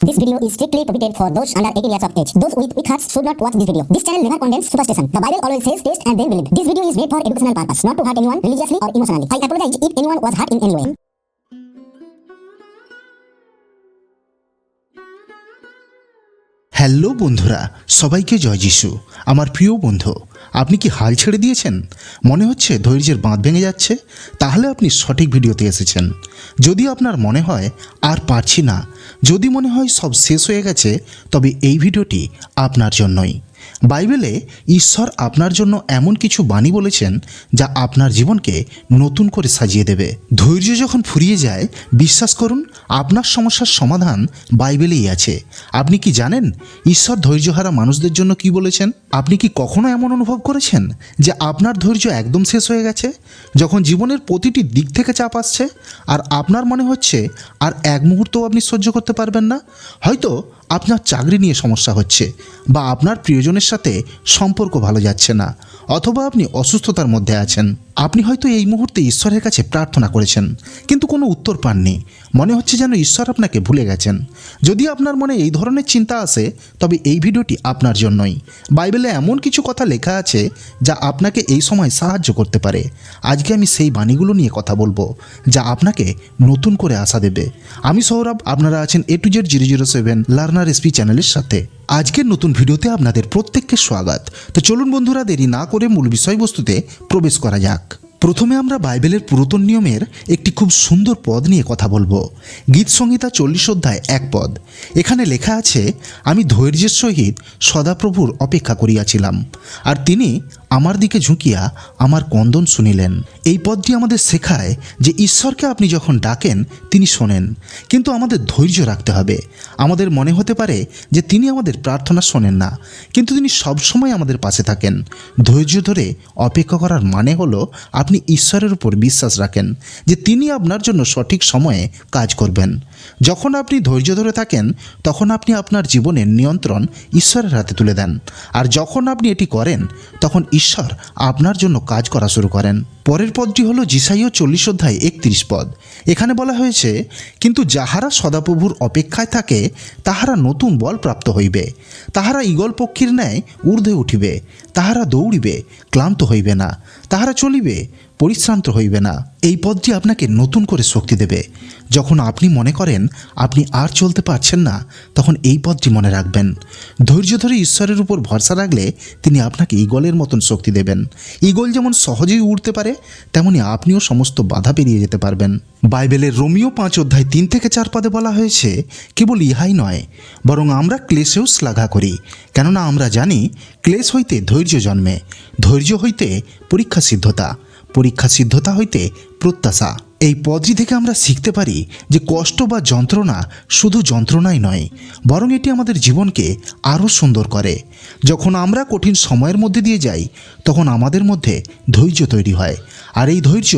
This video is strictly prohibited for those under 18 years of age. Those with weak hearts should not watch this video. This channel never condemns superstition. The Bible always says taste and then believe. This video is made for educational purpose, not to hurt anyone religiously or emotionally. I apologize if anyone was hurt in any way. Hello বন্ধুরা সবাইকে জয় যিশু আমার প্রিয় বন্ধু আপনি কি হাল ছেড়ে দিয়েছেন? মনে হচ্ছে ধৈর্যের বাঁধ ভেঙে যাচ্ছে। তাহলে আপনি সঠিক ভিডিওতে এসেছেন। যদি আপনার মনে হয়, আর পারছি না। যদি মনে হয় সব শেষ হয়ে গেছে, তবে এই ভিডিওটি আপনার জন্যই। বাইবেলে ঈশ্বর আপনার জন্য এমন কিছু বাণী বলেছেন যা আপনার জীবনকে নতুন করে সাজিয়ে দেবে। ধৈর্য যখন ফুরিয়ে যায়, বিশ্বাস করুন, আপনার সমস্যার সমাধান বাইবেলেই আছে। আপনি কি জানেন ঈশ্বর ধৈর্যহারা মানুষদের জন্য কি বলেছেন? আপনি কি কখনো এমন অনুভব করেছেন যে আপনার ধৈর্য একদম শেষ হয়ে গেছে? যখন জীবনের প্রতিটি দিক থেকে চাপ আসছে, আর আপনার মনে হচ্ছে, আর এক মুহূর্তও আপনি সহ্য করতে পারবেন না? হয়তো আপনার চাকরি নিয়ে সমস্যা হচ্ছে বা আপনার প্রিয়জনের সাথে সম্পর্ক ভালো যাচ্ছে না অথবা আপনি অসুস্থতার মধ্যে আছেন। আপনি হয়তো এই মুহূর্তে ঈশ্বরের কাছে প্রার্থনা করেছেন, কিন্তু কোনো উত্তর পাননি। মনে হচ্ছে যেন ঈশ্বর আপনাকে ভুলে গেছেন। যদি আপনার মনে এই ধরনের চিন্তা আসে, তবে এই ভিডিওটি আপনার জন্যই। বাইবেলে এমন কিছু কথা লেখা আছে, যা আপনাকে এই সময় সাহায্য করতে পারে। আজকে আমি সেই বাণীগুলো নিয়ে কথা বলব, যা আপনাকে নতুন করে আশা দেবে। আমি সৌরভ, আপনারা আছেন A to Z zero zero seven learner SP চ্যানেলের সাথে। আজকের নতুন ভিডিওতে আপনাদের প্রত্যেককে স্বাগত। তো চলুন বন্ধুরা, দেরি না করে মূল বিষয়বস্তুতে প্রবেশ করা যাক। প্রথমে আমরা বাইবেলের পুরাতন নিয়মের একটি খুব সুন্দর পদ নিয়ে কথা বলব। গীত সংহিতা চল্লিশ অধ্যায় এক পদ। এখানে লেখা আছে, আমি ধৈর্যের সহিত সদাপ্রভুর অপেক্ষা করিয়াছিলাম। আর তিনি আমার দিকে ঝুঁকিয়া আমার কন্দন শুনিলেন। এই পদটি আমাদের শেখায় যে ঈশ্বরকে আপনি যখন ডাকেন, তিনি শোনেন। কিন্তু আমাদের ধৈর্য রাখতে হবে। আমাদের মনে হতে পারে যে তিনি আমাদের প্রার্থনা শোনেন না। কিন্তু তিনি সবসময় আমাদের পাশে থাকেন। ধৈর্য ধরে অপেক্ষা করার মানে হলো আপনি ঈশ্বরের উপর বিশ্বাস রাখেন যে তিনি আপনার জন্য সঠিক সময়ে কাজ করবেন। যখন আপনি ধৈর্য ধরে থাকেন, তখন আপনি আপনার জীবনের নিয়ন্ত্রণ ঈশ্বরের হাতে তুলে দেন। আর যখন আপনি এটি করেন, তখন ঈশ্বর আপনার জন্য কাজ করা শুরু করেন। পরের পদটি হলো জিসাইও চল্লিশ অধ্যায় একত্রিশ পদ। এখানে বলা হয়েছে, কিন্তু যাহারা সদাপ্রভুর অপেক্ষায় থাকে, তাহারা নতুন বল প্রাপ্ত হইবে। তাহারা ইগল পক্ষীর ন্যায় ঊর্ধ্বে উঠিবে। তাহারা দৌড়িবে, ক্লান্ত হইবে না। তাহারা চলিবে পরিশ্রান্ত হইবে না। এই পদটি আপনাকে নতুন করে শক্তি দেবে। যখন আপনি মনে করেন আপনি আর চলতে পারছেন না, তখন এই পদটি মনে রাখবেন। ধৈর্য ধরে ঈশ্বরের উপর ভরসা রাখলে তিনি আপনাকে ঈগলের মতন শক্তি দেবেন। ঈগল যেমন সহজেই উড়তে পারে, তেমনি আপনিও সমস্ত বাধা পেরিয়ে যেতে পারবেন। বাইবেলের রোমিও পাঁচ অধ্যায় তিন থেকে চার পদে বলা হয়েছে, কেবল ইহাই নয়, বরং আমরা ক্লেশেও শ্লাঘা করি, কেননা আমরা জানি ক্লেশ হইতে ধৈর্য জন্মে, ধৈর্য হইতে পরীক্ষা সিদ্ধতা। পরীক্ষা সিদ্ধতা হইতে প্রত্যাশা। এই পদটি থেকে আমরা শিখতে পারি যে কষ্ট বা যন্ত্রণা শুধু যন্ত্রণাই নয়, বরং এটি আমাদের জীবনকে আরও সুন্দর করে। যখন আমরা কঠিন সময়ের মধ্যে দিয়ে যাই, তখন আমাদের মধ্যে ধৈর্য তৈরি হয়, আর এই ধৈর্য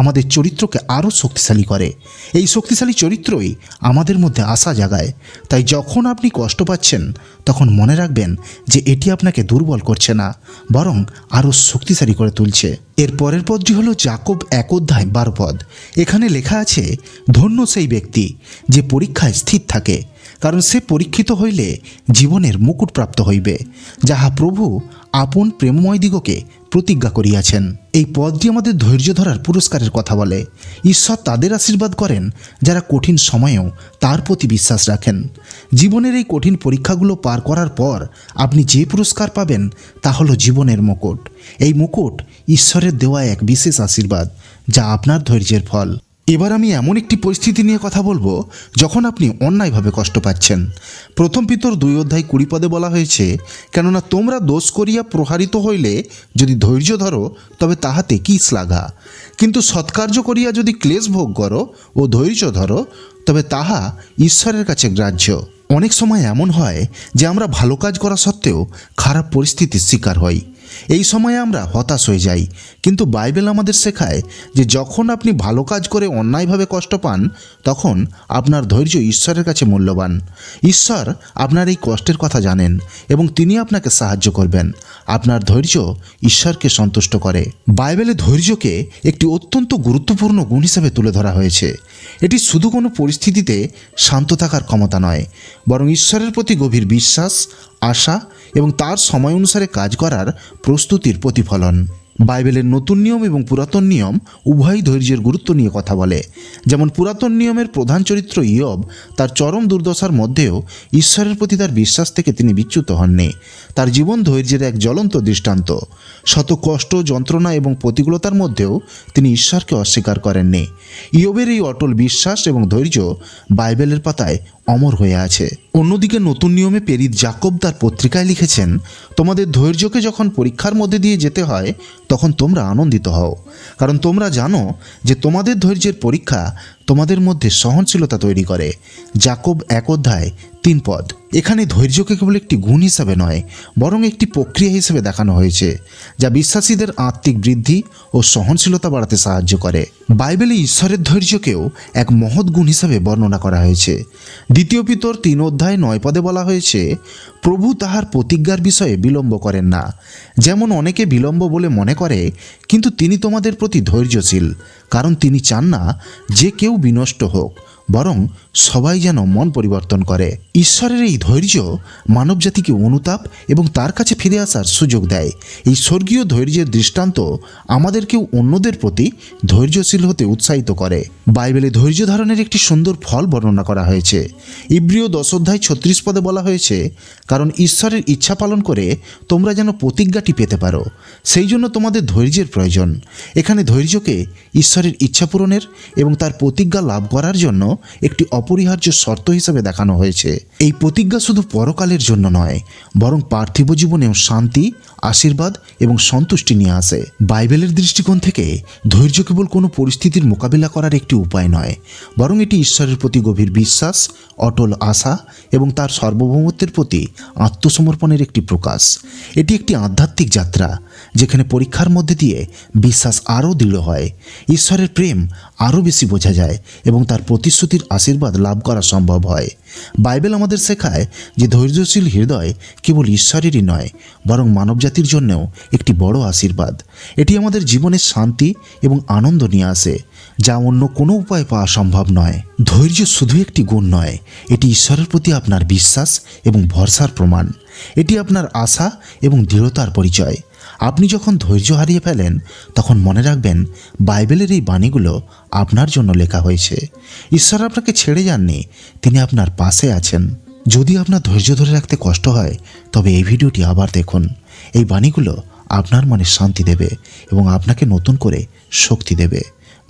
আমাদের চরিত্রকে আরও শক্তিশালী করে। এই শক্তিশালী চরিত্রই আমাদের মধ্যে আশা জাগায়। তাই যখন আপনি কষ্ট পাচ্ছেন, তখন মনে রাখবেন যে এটি আপনাকে দুর্বল করছে না, বরং আরও শক্তিশালী করে তুলছে। এর পরের পদটি হলো জাকব এক অধ্যায় বারো পদ। এখানে লেখা আছে, ধন্য সেই ব্যক্তি যে পরীক্ষায় স্থির থাকে। কারণ সে পরীক্ষিত হইলে জীবনের মুকুট প্রাপ্ত হইবে, যাহা প্রভু আপন প্রেমময় দিগকে প্রতিজ্ঞা করিয়াছেন। এই পদটি আমাদের ধৈর্য ধরার পুরস্কারের কথা বলে। ঈশ্বর তাদের আশীর্বাদ করেন, যারা কঠিন সময়েও তার প্রতি বিশ্বাস রাখেন। জীবনের এই কঠিন পরীক্ষাগুলো পার করার পর আপনি যে পুরস্কার পাবেন, তা হলো জীবনের মুকুট। এই মুকুট ঈশ্বরের দেওয়া এক বিশেষ আশীর্বাদ, যা আপনার ধৈর্যের ফল। এবার আমি এমন একটি পরিস্থিতি নিয়ে কথা বলব, যখন আপনি অন্যায়ভাবে কষ্ট পাচ্ছেন। প্রথম পিতর দুই অধ্যায় কুড়ি পদে বলা হয়েছে, কেননা তোমরা দোষ করিয়া প্রহারিত হইলে, যদি ধৈর্য ধরো, তবে তাহাতে কি শ্লাঘা? কিন্তু সৎকার্য করিয়া যদি ক্লেশ ভোগ করো ও ধৈর্য ধরো, তবে তাহা ঈশ্বরের কাছে গ্রাহ্য। অনেক সময় এমন হয় যে আমরা ভালো কাজ করা সত্ত্বেও খারাপ পরিস্থিতির শিকার হই। এই সময়ে আমরা হতাশ হয়ে যাই। কিন্তু বাইবেল আমাদের শেখায় যে যখন আপনি ভালো কাজ করে অন্যায়ভাবে কষ্ট পান, তখন আপনার ধৈর্য ঈশ্বরের কাছে মূল্যবান। ঈশ্বর আপনার এই কষ্টের কথা জানেন এবং তিনি আপনাকে সাহায্য করবেন। আপনার ধৈর্য ঈশ্বরকে সন্তুষ্ট করে। বাইবেলে ধৈর্যকে একটি অত্যন্ত গুরুত্বপূর্ণ গুণ হিসেবে তুলে ধরা হয়েছে। এটি শুধু কোনো পরিস্থিতিতে শান্ত থাকার ক্ষমতা নয়, বরং ঈশ্বরের প্রতি গভীর বিশ্বাস, আশা এবং তার সময় অনুসারে কাজ করার প্রস্তুতির প্রতিফলন। বাইবেলের নতুন নিয়ম এবং পুরাতন নিয়ম উভয়ই ধৈর্যের গুরুত্ব নিয়ে কথা বলে। যেমন পুরাতন নিয়মের প্রধান চরিত্র ইয়ব, তার চরম দুর্দশার মধ্যেও ঈশ্বরের প্রতি তার বিশ্বাস থেকে তিনি বিচ্যুত হননি। তার জীবন ধৈর্যের এক জ্বলন্ত দৃষ্টান্ত। শত কষ্ট, যন্ত্রণা এবং প্রতিকূলতার মধ্যেও তিনি ঈশ্বরকে অস্বীকার করেননি। ইয়বের এই অটল বিশ্বাস এবং ধৈর্য বাইবেলের পাতায় অমর হয়ে আছে। অন্যদিকে নতুন নিয়মে পেরিত জাকব তার পত্রিকায় লিখেছেন, তোমাদের ধৈর্যকে যখন পরীক্ষার মধ্যে দিয়ে যেতে হয়, তখন তোমরা আনন্দিত হও। কারণ তোমরা জানো যে তোমাদের ধৈর্যের পরীক্ষা তোমাদের মধ্যে সহনশীলতা তৈরি করে। জাকব এক অধ্যায়, তিন পদ। এখানে ধৈর্যকে কেবল একটি গুণ হিসাবে নয়, বরং একটি প্রক্রিয়া হিসেবে দেখানো হয়েছে, যা বিশ্বাসীদের আত্মিক বৃদ্ধি ও সহনশীলতা বাড়াতে সাহায্য করে। বাইবেলে ঈশ্বরের ধৈর্যকেও এক মহৎ গুণ হিসাবে বর্ণনা করা হয়েছে। দ্বিতীয় পিতর তিন অধ্যায়, নয় পদে বলা হয়েছে, প্রভু তাহার প্রতিজ্ঞার বিষয়ে বিলম্ব করেন না। যেমন অনেকে বিলম্ব বলে মনে করে, কিন্তু তিনি তোমাদের প্রতি ধৈর্যশীল, কারণ তিনি চান না যে কেউ বিনষ্ট হোক। বরং সবাই যেন মন পরিবর্তন করে। ঈশ্বরের এই ধৈর্য মানবজাতিকে অনুতাপ এবং তার কাছে ফিরে আসার সুযোগ দেয়। এই স্বর্গীয় ধৈর্যের দৃষ্টান্ত আমাদেরকেও অন্যদের প্রতি ধৈর্যশীল হতে উৎসাহিত করে। বাইবেলে ধৈর্য ধারণের একটি সুন্দর ফল বর্ণনা করা হয়েছে। ইব্রিয় দশ অধ্যায় ছত্রিশ পদে বলা হয়েছে, কারণ ঈশ্বরের ইচ্ছা পালন করে তোমরা যেন প্রতিজ্ঞাটি পেতে পারো, সেই জন্য তোমাদের ধৈর্যের প্রয়োজন। এখানে ধৈর্যকে ঈশ্বরের ইচ্ছা পূরণের এবং তার প্রতিজ্ঞা লাভ করার জন্য একটি অপরিহার্য শর্ত হিসেবে দেখানো হয়েছে। এই প্রতিজ্ঞা শুধু পরকালের জন্য নয়, বরং পার্থিব জীবনেও শান্তি, আশীর্বাদ এবং সন্তুষ্টি নিয়ে আসে। বাইবেলের দৃষ্টিকোণ থেকে ধৈর্য কেবল কোনো পরিস্থিতির মোকাবিলা করার একটি উপায় নয়, বরং এটি ঈশ্বরের প্রতি গভীর বিশ্বাস, অটল আশা এবং তার সার্বভৌমত্বের প্রতি আত্মসমর্পণের একটি প্রকাশ। এটি একটি আধ্যাত্মিক যাত্রা, যেখানে পরীক্ষার মধ্যে দিয়ে বিশ্বাস আরও দৃঢ় হয়। ঈশ্বরের প্রেম আরও বেশি বোঝা যায় এবং তার প্রতিশ্রুতির আশীর্বাদ লাভ করা সম্ভব হয়। বাইবেল আমাদের শেখায় যে ধৈর্যশীল হৃদয় কেবল ঈশ্বরেরই নয়, বরং মানবজাতির জন্যও একটি বড় আশীর্বাদ। এটি আমাদের জীবনে শান্তি এবং আনন্দ নিয়ে আসে, যা অন্য কোনো উপায় পাওয়া সম্ভব নয়। ধৈর্য শুধু একটি গুণ নয়, এটি ঈশ্বরের প্রতি আপনার বিশ্বাস এবং ভরসার প্রমাণ। এটি আপনার আশা এবং দৃঢ়তার পরিচয়। আপনি যখন ধৈর্য হারিয়ে ফেলেন, তখন মনে রাখবেন বাইবেলের এই বাণীগুলো আপনার জন্য লেখা হয়েছে। ঈশ্বর আপনাকে ছেড়ে যাননি, তিনি আপনার পাশে আছেন। যদি আপনার ধৈর্য ধরে রাখতে কষ্ট হয়, তবে এই ভিডিওটি আবার দেখুন। এই বাণীগুলো আপনার মনে শান্তি দেবে এবং আপনাকে নতুন করে শক্তি দেবে।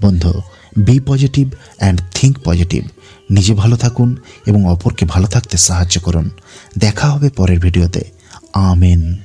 বন্ধু be positive and think positive নিজে ভালো থাকুন এবং অপরকে ভালো থাকতে সাহায্য করুন। দেখা হবে পরের ভিডিওতে। আমেন।